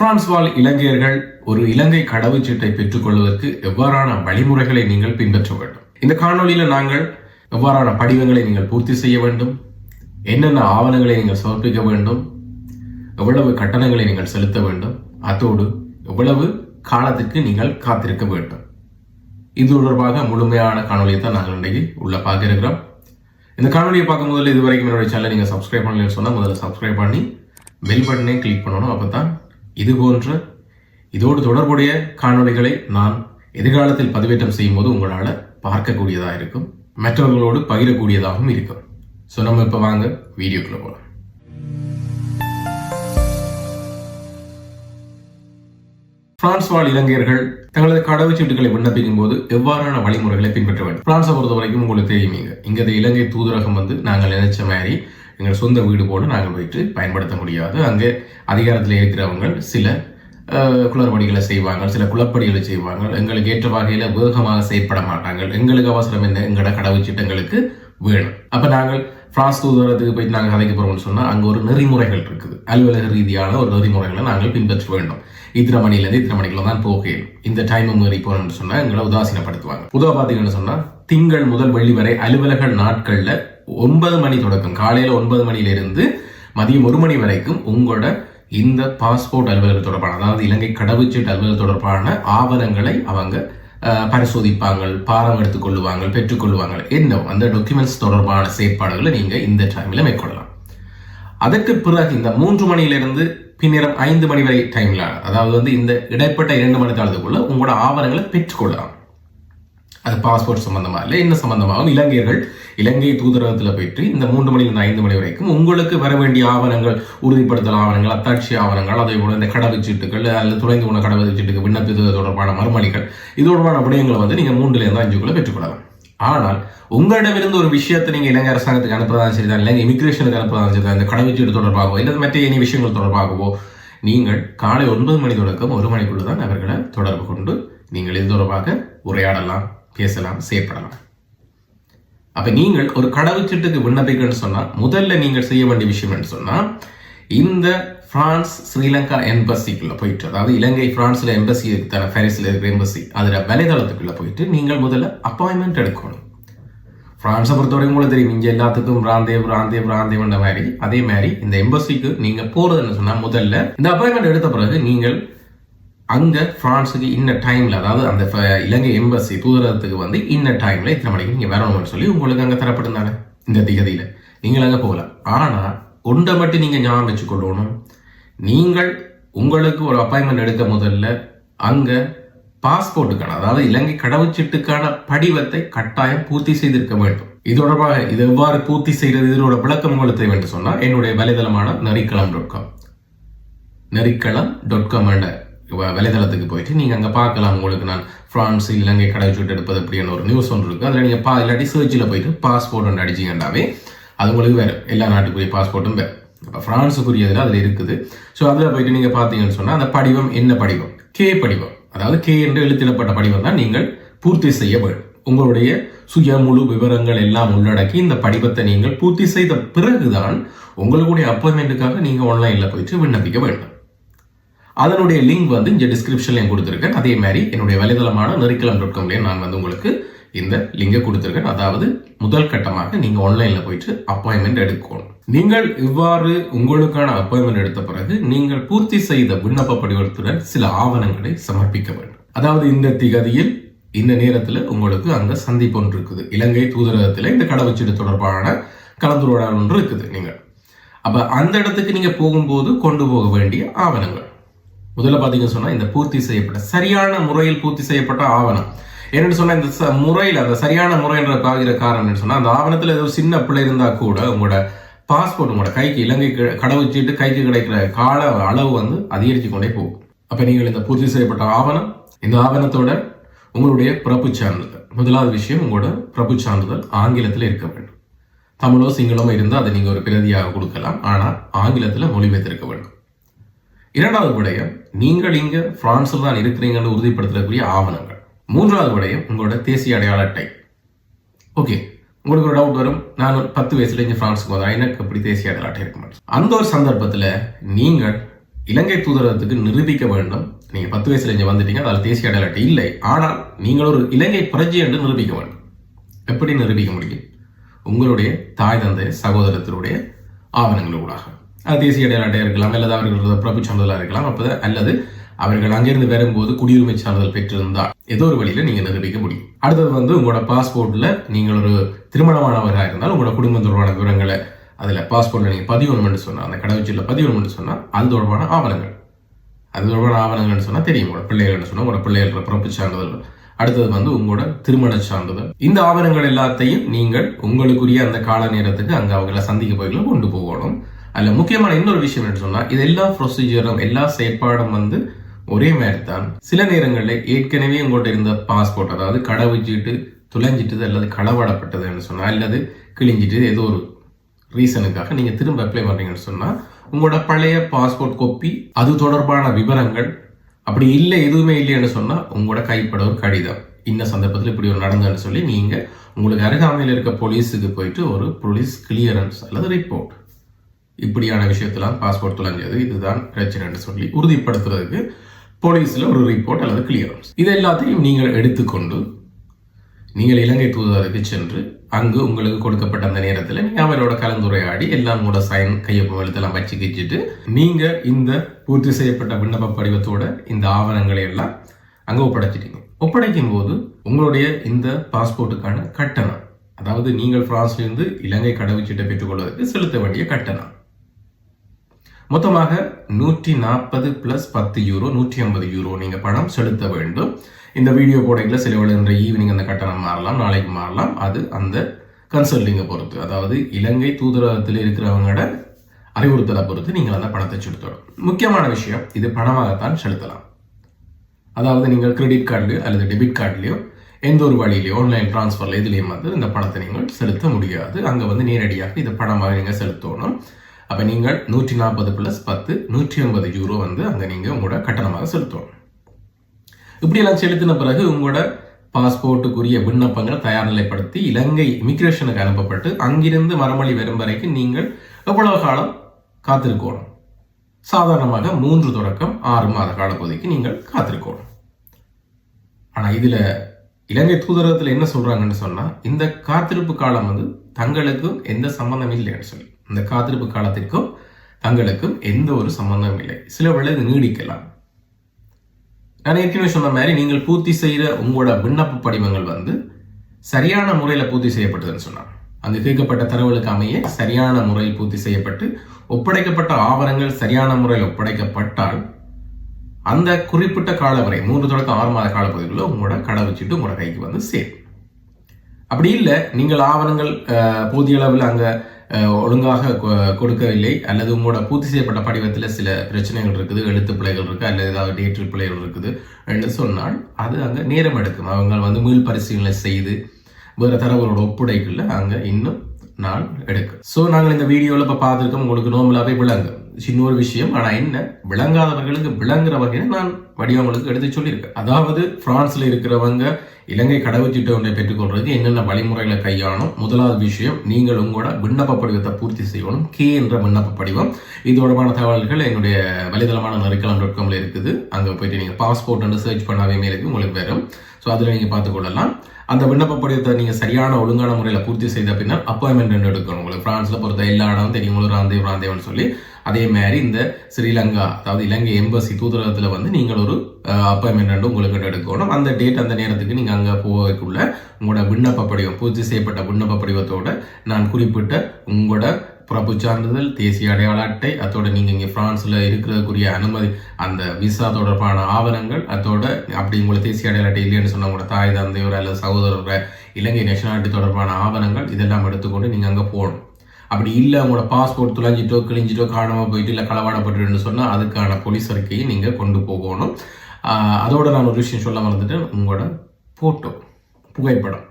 France வாழ் இலங்கையர்கள் ஒரு இலங்கை கடவுச்சீட்டை பெற்றுக்கொள்வதற்கு எவ்வாறான வழிமுறைகளை நீங்கள் பின்பற்ற வேண்டும்? இந்த காணொலியில் நாங்கள் எவ்வாறான படிவங்களை நீங்கள் பூர்த்தி செய்ய வேண்டும்? என்னென்ன ஆவணங்களை நீங்கள் சமர்ப்பிக்க வேண்டும்? எவ்வளவு கட்டணங்களை நீங்கள் செலுத்த வேண்டும்? அத்தோடு எவ்வளவு காலத்துக்கு நீங்கள் காத்திருக்க வேண்டும்? இது தொடர்பாக முழுமையான காணொலியை தான் நாங்கள் இன்றைக்கு உள்ள பார்க்க இருக்கிறோம் இந்த காணொலியை பார்க்கும் முதல்ல இது வரைக்கும் என்னுடைய சேனலை நீங்கள் சப்ஸ்கிரைப் பண்ணலன்னு சொன்னால் முதல்ல சப்ஸ்கிரைப் பண்ணி பெல் பட்டனே கிளிக் பண்ணணும். அப்போ தான் இது போன்ற இதோடு தொடர்புடைய காணொளிகளை நான் எதிர்காலத்தில் பதிவேற்றம் செய்யும் போது உங்களால் பார்க்கக்கூடியதாக இருக்கும் மற்றவர்களோடு பகிரக்கூடியதாகவும் இருக்கும். ஸோ நம்ம இப்போ வாங்க வீடியோக்குள்ளே போகலாம் பிரான்ஸ் வாழ் இலங்கையர்கள் தங்களது கடவுச்சீட்டுகளை விண்ணப்பிக்கும் போது எவ்வாறான வழிமுறைகளை பின்பற்ற வேண்டும்? பிரான்ஸை பொறுத்த வரைக்கும் உங்களுக்கு தெரியுமீங்க இங்க. இலங்கை தூதரகம் வந்து நாங்கள் நினைச்ச மாதிரி எங்கள் சொந்த வீடு போல நாங்கள் போயிட்டு பயன்படுத்த முடியாது. அங்கே அதிகாரத்தில் இருக்கிறவங்க சில குளறுபடிகளை செய்வாங்க சில குளப்படிகளை செய்வாங்க. எங்களுக்கு ஏற்ற வகையில் வேகமாக செயற்பட மாட்டாங்க. எங்களுக்கு அவசரம் என்ன? எங்களோட கடவுச்சீட்டங்களுக்கு வேணும். அப்போ நாங்கள் பிரான்ஸ் தூதரத்துக்கு போயிட்டு நாங்கள் கதைக்கு போகிறோம்னு சொன்னால் அங்கே ஒரு நெறிமுறைகள் இருக்குது. அலுவலக ரீதியான ஒரு நெறிமுறைகளை நாங்கள் பின்பற்ற வேண்டும். இத்தனை மணிலேருந்து இத்தனை மணிக்குள்ள தான் போகணும் இந்த டைமை மீறி போகணும்னு சொன்னால் எங்களை உதாசீனப்படுத்துவாங்க. பொதுவாக பார்த்தீங்கன்னு சொன்னால் திங்கள் முதல் வெள்ளி வரை அலுவலக நாட்களில் ஒன்பது மணி தொடக்கம். காலையில் ஒன்பது மணியிலிருந்து மதியம் ஒரு மணி வரைக்கும் உங்களோட இந்த பாஸ்போர்ட் அலுவலகம் தொடர்பான அதாவது இலங்கை கடவுச்சீட்டு அலுவலகம் தொடர்பான ஆவணங்களை அவங்க பரிசோதிப்பாங்க பாரம் எடுத்துக்கொள்ளுவாங்க பெற்றுக்கொள்வாங்க என்ன அந்த டாக்குமெண்ட்ஸ் தொடர்பான செயற்பாடுகளை நீங்கள் இந்த டைமில் மேற்கொள்ளலாம். அதற்கு பிறகு இந்த மூன்று மணியிலிருந்து பின்னரம் ஐந்து மணி வரை டைமில் அதாவது வந்து இந்த இடைப்பட்ட இரண்டு மணி தாளத்துக்குள்ள உங்களோட ஆவணங்களை பெற்றுக்கொள்ளலாம் அது பாஸ்போர்ட் சம்பந்தமா இல்லை என்ன சம்பந்தமாகவும் இலங்கையர்கள் இலங்கை தூதரகத்தில் போயிட்டு இந்த மூன்று மணிலிருந்து ஐந்து மணி வரைக்கும் உங்களுக்கு வர வேண்டிய ஆவணங்கள் உறுதிப்படுத்தல் ஆவணங்கள் அத்தாட்சி ஆவணங்கள் அதே போல இந்த கடவுச்சீட்டுகள் அல்லது துளைந்து போன கடவுச்சீட்டுக்கு விண்ணப்பித்தது தொடர்பான மறுமொழிகள் இது தொடர்பான விடயங்களை வந்து நீங்கள் மூன்றுலேருந்து அஞ்சுக்குள்ளே பெற்றுக்கொள்ளலாம். ஆனால் உங்களிடமிருந்து ஒரு விஷயத்தை நீங்கள் இலங்கை அரசாங்கத்துக்கு அனுப்புறதாலும் சரிதான் இலங்கை இமிகிரேஷனுக்கு அனுப்புறதாலும் சரிதான் இந்த கடவுச்சீட்டு தொடர்பாகவோ இல்லை மற்ற இனி விஷயங்கள் தொடர்பாகவோ நீங்கள் காலை ஒன்பது மணி தொடக்கம் ஒரு மணிக்குள்ள தான் அவர்களை தொடர்பு கொண்டு நீங்கள் இது தொடர்பாக உரையாடலாம். பேசலாம் செயற்படலாம். அப்போ நீங்கள் ஒரு கடவுச்சீட்டுக்கு விண்ணப்பிக்கன்னு சொன்னால் முதல்ல நீங்கள் செய்ய வேண்டிய விஷயம் சொன்னால் இந்த பிரான்ஸ் ஸ்ரீலங்கா எம்பசிக்குள்ளே போயிட்டு அதாவது இலங்கை ஃப்ரான்ஸில் எம்பசி தர பாரிஸில் இருக்கிற எம்பசி அதில் வலைதளத்துக்குள்ளே போயிட்டு நீங்கள் முதல்ல அப்பாயின்மெண்ட் எடுக்கணும். பிரான்ஸை பொறுத்தவரைக்கும் கூட தெரியும் இங்கே எல்லாத்துக்கும் பிராந்தே பிராந்தே பிராந்தேன்ற மாதிரி. அதே மாதிரி இந்த எம்பசிக்கு நீங்கள் போகிறதுன்னு சொன்னால் முதல்ல இந்த அப்பாயின்மெண்ட் எடுத்த பிறகு நீங்கள் அங்கே ஃப்ரான்ஸுக்கு இன்ன டைமில் அதாவது அந்த இலங்கை எம்பசி தூதரகத்துக்கு வந்து இன்ன டைமில் இத்தனை மணிக்கு நீங்கள் வரணும்னு சொல்லி உங்களுக்கு அங்கே தரப்பட்டிருந்தாங்க இந்த திகதியில். நீங்கள் அங்கே போகலாம் ஆனால் ஒன்றை மட்டும் நீங்கள் ஞாபகம் வச்சுக்கொள்ளணும். நீங்கள் உங்களுக்கு ஒரு அப்பாயின்மெண்ட் எடுக்க முதல்ல அங்கே பாஸ்போர்ட்டுக்கான அதாவது இலங்கை கடவுச்சீட்டுக்கான படிவத்தை கட்டாயம் பூர்த்தி செய்திருக்க வேண்டும். இது தொடர்பாக இது எவ்வாறு பூர்த்தி செய்கிறது இதனோட விளக்கம் உங்களுக்கு தேவை என்று சொன்னால் என்னுடைய வலைதளமான Narikkalam dot com Narikkalam dot com வலைதளத்துக்கு போயிட்டு நீங்கள் அங்கே பார்க்கலாம் உங்களுக்கு நான் ஃப்ரான்ஸ் இலங்கை கடவுச்சீட்டு எடுப்பது அப்படின்னு ஒரு நியூஸ் ஒன்று இருக்குது அதில் நீங்கள் பா இல்லாட்டி சர்ச்சில் போயிட்டு பாஸ்போர்ட் ஒன்று அடிச்சிங்கண்டாவே அது உங்களுக்கு வேறு. எல்லா நாட்டுக்குரிய பாஸ்போர்ட்டும் வேறு. இப்போ ஃப்ரான்ஸுக்குரியதில் அதில் இருக்குது. ஸோ அதில் போயிட்டு நீங்கள் பார்த்தீங்கன்னு சொன்னால் அந்த படிவம் என்ன படிவம்? கே படிவம். அதாவது கே என்று எழுத்திடப்பட்ட படிவம் தான் நீங்கள் பூர்த்தி செய்ய வேண்டும். உங்களுடைய சுய முழு விவரங்கள் எல்லாம் உள்ளடக்கி இந்த படிவத்தை நீங்கள் பூர்த்தி செய்த பிறகுதான் உங்களுடைய அப்பாயின்மெண்ட்டுக்காக நீங்கள் ஆன்லைனில் போயிட்டு விண்ணப்பிக்க வேண்டும். அதனுடைய லிங்க் வந்து இங்கே டிஸ்கிரிப்ஷன்லையும் கொடுத்துருக்கேன். அதே மாதிரி என்னுடைய வலைதளமான நெருக்கலம் டாட் நான் வந்து உங்களுக்கு இந்த லிங்கை கொடுத்துருக்கேன். அதாவது முதல் கட்டமாக நீங்கள் ஆன்லைனில் போயிட்டு அப்பாயின்மெண்ட் எடுக்கணும். நீங்கள் இவ்வாறு உங்களுக்கான அப்பாயின்மெண்ட் எடுத்த பிறகு நீங்கள் பூர்த்தி செய்த விண்ணப்ப படிவத்துடன் சில ஆவணங்களை சமர்ப்பிக்க வேண்டும். அதாவது இந்த திகதியில் இந்த நேரத்தில் உங்களுக்கு அங்கே சந்திப்பு ஒன்று இருக்குது. இலங்கை தூதரகத்தில் இந்த கடவுச்சீடு தொடர்பான கலந்துரையாடல் ஒன்று இருக்குது. நீங்கள் அப்போ அந்த இடத்துக்கு நீங்கள் போகும்போது கொண்டு போக வேண்டிய ஆவணங்கள். முதல்ல பார்த்தீங்கன்னு சொன்னால் இந்த பூர்த்தி செய்யப்பட்ட சரியான முறையில் பூர்த்தி செய்யப்பட்ட ஆவணம். என்னென்னு சொன்னால் இந்த முறையில் அந்த சரியான முறைன்ற காகிற காரணம் என்னன்னு சொன்னால் அந்த ஆவணத்தில் ஏதோ சின்ன பிள்ளை இருந்தால் கூட உங்களோட பாஸ்போர்ட் உங்களோட கைக்கு இலங்கை கடவுச்சீட்டு கைக்கு கிடைக்கிற கால அளவு வந்து அதிகரித்து கொண்டே போகும். அப்போ நீங்கள் இந்த பூர்த்தி செய்யப்பட்ட ஆவணம் இந்த ஆவணத்தோட உங்களுடைய பிறப்பு சான்றிதழ். முதலாவது விஷயம் உங்களோட பிறப்பு சான்றிதழ் ஆங்கிலத்தில் இருக்க வேண்டும். தமிழோ சிங்களமோ இருந்தால் அதை நீங்கள் ஒரு பிரதியாக கொடுக்கலாம். ஆனால் ஆங்கிலத்தில் மொழிபெயர்த்திருக்க வேண்டும். இரண்டாவது விடயம் நீங்கள் இங்க பிரான்சில் தான் இருக்கிறீங்கன்னு உறுதிப்படுத்தக்கூடிய ஆவணங்கள். மூன்றாவது விடயம் உங்களோட தேசிய அடையாள அட்டை. ஓகே உங்களுக்கு ஒரு டவுட் வரும். நான் ஒரு பத்து வயசுல இங்க பிரான்ஸுக்கு வந்தேன். எனக்கு அப்படி தேசிய அடையாள அட்டை இருக்க மாட்டேன் அந்த ஒரு சந்தர்ப்பத்தில் நீங்கள் இலங்கை தூதரகத்துக்கு நிரூபிக்க வேண்டும். நீங்க பத்து வயசுல இங்க வந்துட்டீங்க அதில் தேசிய அடையாள அட்டை இல்லை. ஆனால் நீங்கள் ஒரு இலங்கை பிரஜை என்று நிரூபிக்க வேண்டும். எப்படி நிரூபிக்க முடியும்? உங்களுடைய தாய் தந்தை சகோதரத்தினுடைய ஆவணங்களூடாக. அது தேசிய அடையாள இருக்கலாம் அல்லது அவர்களது பிரபு சான்றிதழாக இருக்கலாம் அப்போ அல்லது அவர்கள் அங்கிருந்து வரும்போது குடியுரிமை சான்றிதழ் பெற்றிருந்தால் ஏதோ ஒரு வழியில நீங்க நிரூபிக்க முடியும். அடுத்தது வந்து உங்களோட பாஸ்போர்ட்ல நீங்கள் ஒரு திருமணமானவராக இருந்தால் உங்களோட குடும்பம் தொடர்பான விவரங்களை அதில் பாஸ்போர்ட்டில் நீங்கள் பதிவு சொன்னால் அந்த கடவுச்சீட்டில் பதிவு சொன்னால் அது தொடர்பான ஆவணங்கள். அது தொடர்பான ஆவணங்கள்னு சொன்னால் தெரியும் உங்களோட பிள்ளைகள்னு சொன்னா உங்களோட பிள்ளைகளோட பிறப்பு சான்றிதழ். அடுத்தது வந்து உங்களோட திருமண சான்றிதழ். இந்த ஆவணங்கள் எல்லாத்தையும் நீங்கள் உங்களுக்குரிய அந்த கால நேரத்துக்கு அங்கே அவங்கள சந்திக்க போய்களை கொண்டு போகணும். அதில் முக்கியமான இன்னொரு விஷயம் என்ன சொன்னால் இது எல்லா ப்ரொசீஜரும் எல்லா செயற்பாடும் வந்து ஒரே மாதிரி தான் சில நேரங்களில் ஏற்கனவே உங்கள்கிட்ட இருந்த பாஸ்போர்ட் அதாவது கடவுச்சிட்டு துளைஞ்சிட்டது அல்லது களவாடப்பட்டதுன்னு சொன்னால் அல்லது கிழிஞ்சிட்டு ஏதோ ஒரு ரீசனுக்காக நீங்கள் திரும்ப அப்ளை பண்ணுறீங்கன்னு சொன்னால் உங்களோட பழைய பாஸ்போர்ட் கோப்பி அது தொடர்பான விவரங்கள் அப்படி இல்லை எதுவுமே இல்லைன்னு சொன்னால் உங்களோட கைப்பட ஒரு கடிதம். இந்த சந்தர்ப்பத்தில் இப்படி ஒரு நடந்ததுன்னு சொல்லி நீங்கள் உங்களுக்கு அருகாமையில் இருக்க போலீஸுக்கு போயிட்டு ஒரு போலீஸ் கிளியரன்ஸ் அல்லது ரிப்போர்ட் இப்படியான விஷயத்தெல்லாம் பாஸ்போர்ட் தொலைஞ்சது. இதுதான் பிரச்சனைன்னு சொல்லி உறுதிப்படுத்துறதுக்கு போலீஸில் ஒரு ரிப்போர்ட் அல்லது கிளியரன்ஸ் இது எல்லாத்தையும் நீங்கள் எடுத்துக்கொண்டு நீங்கள் இலங்கை தூதரத்துக்கு சென்று அங்கு உங்களுக்கு கொடுக்கப்பட்ட அந்த நேரத்தில் நீங்கள் அவரோட கலந்துரையாடி எல்லாம் கூட சைன் கையொப்பம் எழுத்தெல்லாம் வச்சு கிச்சிட்டு நீங்கள் இந்த பூர்த்தி செய்யப்பட்ட விண்ணப்ப படிவத்தோட இந்த ஆவணங்களை எல்லாம் அங்கே ஒப்படைச்சிட்டீங்க. ஒப்படைக்கும் போது உங்களுடைய இந்த பாஸ்போர்ட்டுக்கான கட்டணம் அதாவது நீங்கள் பிரான்ஸ்லேருந்து இலங்கை கடவுச்சீட்டை பெற்றுக்கொள்வதற்கு செலுத்த வேண்டிய கட்டணம். மொத்தமாக நூற்றி நாற்பது பிளஸ் பத்து யூரோ நூற்றி ஐம்பது யூரோ நீங்கள் பணம் செலுத்த வேண்டும். இந்த வீடியோ போடையில் சில ஈவினிங் அந்த கட்டணம் மாறலாம் நாளைக்கு மாறலாம். அது அந்த கன்சல்டிங்கை பொறுத்து. அதாவது இலங்கை தூதரகத்தில் இருக்கிறவங்களோட அறிவுறுத்தலை பொறுத்து நீங்கள் அந்த பணத்தை செலுத்தணும். முக்கியமான விஷயம் இது பணமாகத்தான் செலுத்தலாம். அதாவது நீங்கள் கிரெடிட் கார்டுலையோ அல்லது டெபிட் கார்டுலையோ எந்த ஒரு வழியிலையோ ஆன்லைன் டிரான்ஸ்ஃபரில் இதுலேயும் வந்து இந்த பணத்தை நீங்கள் செலுத்த முடியாது. அங்கே வந்து நேரடியாக இது பணமாக நீங்கள் செலுத்தணும். அப்போ நீங்கள் நூற்றி நாற்பது ப்ளஸ் பத்து நூற்றி ஐம்பது யூரோ வந்து அங்கே நீங்கள் உங்களோட கட்டணமாக செலுத்தணும். இப்படியெல்லாம் செலுத்தின பிறகு உங்களோட பாஸ்போர்ட்டுக்குரிய விண்ணப்பங்களை தயார் நிலைப்படுத்தி இலங்கை இமிக்ரேஷனுக்கு அனுப்பப்பட்டு அங்கிருந்து மரமளி வரும் வரைக்கும் நீங்கள் எவ்வளவு காலம் காத்திருக்கணும்? சாதாரணமாக மூன்று தொடக்கம் ஆறு மாத காலப்பகுதிக்கு நீங்கள் காத்திருக்கணும். ஆனால் இதில் இலங்கை தூதரகத்தில் என்ன சொல்கிறாங்கன்னு சொன்னால் இந்த காத்திருப்பு காலம் வந்து தங்களுக்கும் எந்த சம்பந்தம் இல்லைன்னு சொல்லி. இந்த காத்திருப்பு காலத்திற்கும் தங்களுக்கும் எந்த ஒரு சம்பந்தமும் இல்லை. சில வேளை இது நீடிக்கலாம். நான் ஏற்கனவே சொன்ன மாதிரி நீங்கள் பூர்த்தி செய்கிற உங்களோட விண்ணப்ப படிவங்கள் வந்து சரியான முறையில் பூர்த்தி செய்யப்பட்டதுன்னு சொன்னாங்க. அந்த கேட்கப்பட்ட தரவுகளுக்கு அமைய சரியான முறையில் பூர்த்தி செய்யப்பட்டு ஒப்படைக்கப்பட்ட ஆவணங்கள் சரியான முறையில் ஒப்படைக்கப்பட்டால் அந்த குறிப்பிட்ட காலவரை மூன்று தொடக்கம் ஆறு மாத காலப்பகுதிகளில் உங்களோட கடை வச்சுட்டு உங்களோட கைக்கு வந்து சேரும். அப்படி இல்லை நீங்கள் ஆவணங்கள் போதிய அளவில் அங்கே ஒழுங்காக கொடுக்கவில்லை. அல்லது உங்களோட பூர்த்தி செய்யப்பட்ட படிவத்தில் சில பிரச்சனைகள் இருக்குது எழுத்து பிள்ளைகள் இருக்குது அல்லது ஏதாவது டேட்டு பிள்ளைகள் இருக்குது என்று சொன்னால் அது அங்கே நேரம் எடுக்கும். அவங்க வந்து மீள் பரிசீலனை செய்து வேறு தரவரோட ஒப்புடைக்குள்ள அங்கே இன்னும் நாள் எடுக்கும். ஸோ நாங்கள் இந்த வீடியோவில் இப்போ பார்த்துருக்கோம் உங்களுக்கு நோம்பலாகவே விளங்கும். சின்ன ஒரு விஷயம் ஆனால் என்ன? விளங்காதவர்களுக்கு விளங்குற வகையில் நான் வடிவங்களுக்கு எடுத்து சொல்லியிருக்கேன். அதாவது பிரான்ஸ்ல இருக்கிறவங்க இலங்கை கடவுச்சீட்டை ஒன்றை பெற்றுக்கொள்றதுக்கு என்னென்ன வழிமுறைகளை கையாளும் முதலாவது விஷயம் நீங்கள் உங்களோட விண்ணப்ப படிவத்தை பூர்த்தி செய்யணும். கே என்ற விண்ணப்ப படிவம். இது தொடர்பான தகவல்கள் என்னுடைய வலைதளமான நெருக்கலாம் டாட் காமில் இருக்குது. அங்கே போயிட்டு நீங்கள் பாஸ்போர்ட் சர்ச் பண்ணாவே இருக்கு உங்களுக்கு வரும். ஸோ அதில் நீங்கள் பார்த்துக்கொள்ளலாம் அந்த விண்ணப்ப படிவத்தை நீங்கள் சரியான ஒழுங்கான முறையில் பூர்த்தி செய்த பின்னர் அப்பாயின்மெண்ட் எடுக்கணும். உங்களுக்கு ஃப்ரான்ஸில் பொறுத்த எல்லா இடம் தெரியும். ராந்தே ராந்தேவன் சொல்லி. அதே மாதிரி இந்த ஸ்ரீலங்கா அதாவது இலங்கை எம்பசி தூதரகத்தில் வந்து நீங்கள் ஒரு அப்பாயின்மெண்ட் உங்களுக்கு எடுக்கணும். அந்த டேட் அந்த நேரத்துக்கு நீங்கள் அங்கே போவதுக்குள்ள உங்களோட விண்ணப்ப படிவம் பூர்த்தி செய்யப்பட்ட விண்ணப்ப படிவத்தோட நான் குறிப்பிட்ட உங்களோட பிறப்பு சான்றிதழ் தேசிய அடையாள அட்டை அதோட நீங்கள் இங்கே ஃப்ரான்ஸில் இருக்கிறதுக்குரிய அனுமதி அந்த விசா தொடர்பான ஆவணங்கள் அதோட அப்படி உங்களை தேசிய அடையாள அட்டை இல்லைன்னு சொன்னால் உங்களோட தாய் தந்தையோர் அல்லது சகோதரர் இலங்கை நேஷனாலிட்டி தொடர்பான ஆவணங்கள் இதெல்லாம் எடுத்துக்கொண்டு நீங்கள் அங்கே போகணும். அப்படி இல்லை உங்களோட பாஸ்போர்ட் துளைஞ்சிட்டோ கிழிஞ்சிட்டோ காணாமல் போயிட்டு இல்லை களவாடப்பட்டுன்னு சொன்னால் அதுக்கான போலீஸ் அறிக்கையை நீங்கள் கொண்டு போகணும். அதோட நான் ஒரு விஷயம் சொல்ல மறந்துட்டு உங்களோட ஃபோட்டோ புகைப்படம்.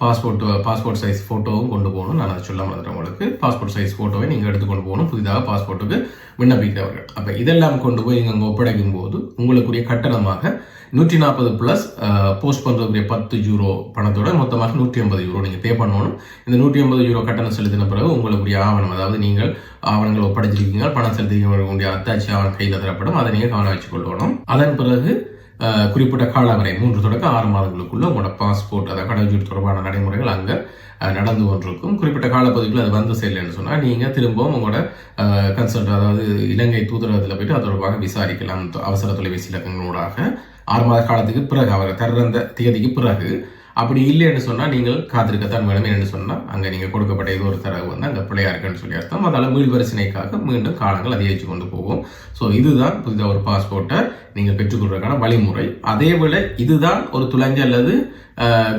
பாஸ்போர்ட் பாஸ்போர்ட் சைஸ் ஃபோட்டோவும் கொண்டு போகணும். நான் அதை சொல்ல மறந்துட்டேன் உங்களுக்கு. பாஸ்போர்ட் சைஸ் ஃபோட்டோவை நீங்கள் எடுத்து கொண்டு போகணும். புதிதாக பாஸ்போர்ட்டுக்கு விண்ணப்பிக்கிறவர்கள் அப்போ இதெல்லாம் கொண்டு போய் நீங்கள் அங்கே ஒப்படைக்கும் போது உங்களுக்குரிய கட்டணமாக நூற்றி நாற்பது ப்ளஸ் போஸ்ட் பண்ணுறதுக்குரிய பத்து யூரோ பணத்தோட மொத்தமாக நூற்றி ஐம்பது யூரோ நீங்கள் பே பண்ணணும். இந்த நூற்றி ஐம்பது யூரோ கட்டணம் செலுத்தின பிறகு உங்களுக்குரிய ஆவணம் அதாவது நீங்கள் ஆவணங்கள் ஒப்படைச்சிருக்கீங்க பணம் செலுத்திக்கூடிய அத்தாட்சி ஆவணம் கையில் தரப்படும். அதை நீங்கள் கவனம் வச்சுக்கொள்ளணும் அதன் பிறகு குறிப்பிட்ட காலவரை மூன்று தொடக்க ஆறு மாதங்களுக்குள்ள உங்களோட பாஸ்போர்ட் அதாவது கடவுச்சீட்டு தொடர்பான நடைமுறைகள் அங்கே நடந்து கொண்டிருக்கும். குறிப்பிட்ட காலப்பகுதிக்குள்ள அது வந்து செய்யலைன்னு சொன்னால் நீங்கள் திரும்பவும் உங்களோட கன்சல்ட் அதாவது இலங்கை தூதரகத்தில் போயிட்டு அது தொடர்பாக விசாரிக்கலாம். அவசர தொலைபேசி இலக்கங்களூடாக ஆறு மாத காலத்துக்கு பிறகு அவர் தர்றந்த தேதிக்கு பிறகு அப்படி இல்லைன்னு சொன்னால் நீங்கள் காத்திருக்கத்தான் வேணும் என்னென்னு சொன்னால் அங்கே நீங்கள் கொடுக்கப்பட்ட ஏதோ ஒரு தரவு வந்து அங்கே பிள்ளையா இருக்குன்னு சொல்லி அர்த்தம். அதால் மீள்வரிசனைக்காக மீண்டும் காலங்கள் அதிகரித்து கொண்டு போகும். ஸோ இதுதான் புதிதாக ஒரு பாஸ்போர்ட்டை நீங்கள் பெற்றுக்கொள்வதற்கான வழிமுறை. அதே இதுதான் ஒரு துளைஞ்ச அல்லது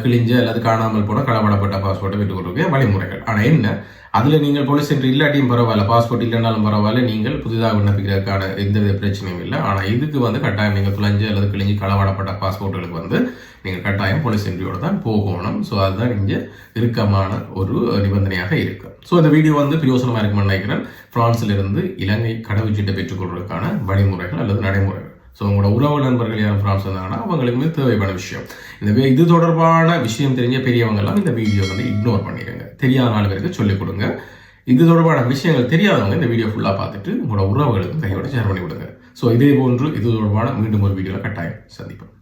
கிழிஞ்ச அல்லது காணாமல் போன களவாடப்பட்ட பாஸ்போர்ட்டை பெற்றுக்கொள்வதற்கு வழிமுறைகள். ஆனால் என்ன? அதில் நீங்கள் போலீஸ் சென்று இல்லாட்டியும் பரவாயில்ல பாஸ்போர்ட் இல்லைனாலும் பரவாயில்ல நீங்கள் புதிதாக விண்ணப்பிக்கிறதுக்கான எந்தவித பிரச்சனையும் இல்லை. ஆனால் இதுக்கு வந்து கட்டாயம் நீங்கள் துளைஞ்சு அல்லது கிழிஞ்சு களவாடப்பட்ட பாஸ்போர்ட்டுகளுக்கு வந்து நீங்கள் கட்டாயம் போலீஸ் சென்றியோடு தான் போகணும். ஸோ அதுதான் இங்கே இறுக்கமான ஒரு நிபந்தனையாக இருக்கும் ஸோ இந்த வீடியோ வந்து பிரயோசனமாக இருக்குமென்னு நினைக்கிறேன். பிரான்ஸ்ல இருந்து இலங்கை கடவுச்சீட்டை பெற்றுக்கொள்வதற்கான வழிமுறைகள் அல்லது நடைமுறைகள். ஸோ உங்களோட உறவு நண்பர்கள் யாரும் ஃப்ரான்ஸ் வந்தாங்கன்னா அவங்களுக்குமே தேவையான விஷயம். இந்த இது தொடர்பான விஷயம் தெரிஞ்ச பெரியவங்க எல்லாம் இந்த வீடியோ வந்து இக்னோர் பண்ணிடுங்க தெரியாத நாலு பேருக்கு சொல்லிக் கொடுங்க. இது தொடர்பான விஷயங்கள் தெரியாதவங்க இந்த வீடியோ ஃபுல்லாக பார்த்துட்டு உங்களோட உறவுகளுக்கும் கையோட ஷேர் பண்ணி விடுங்க ஸோ இதே போன்று இது தொடர்பான மீண்டும் ஒரு வீடியோவில் கட்டாயம் சந்திப்போம்.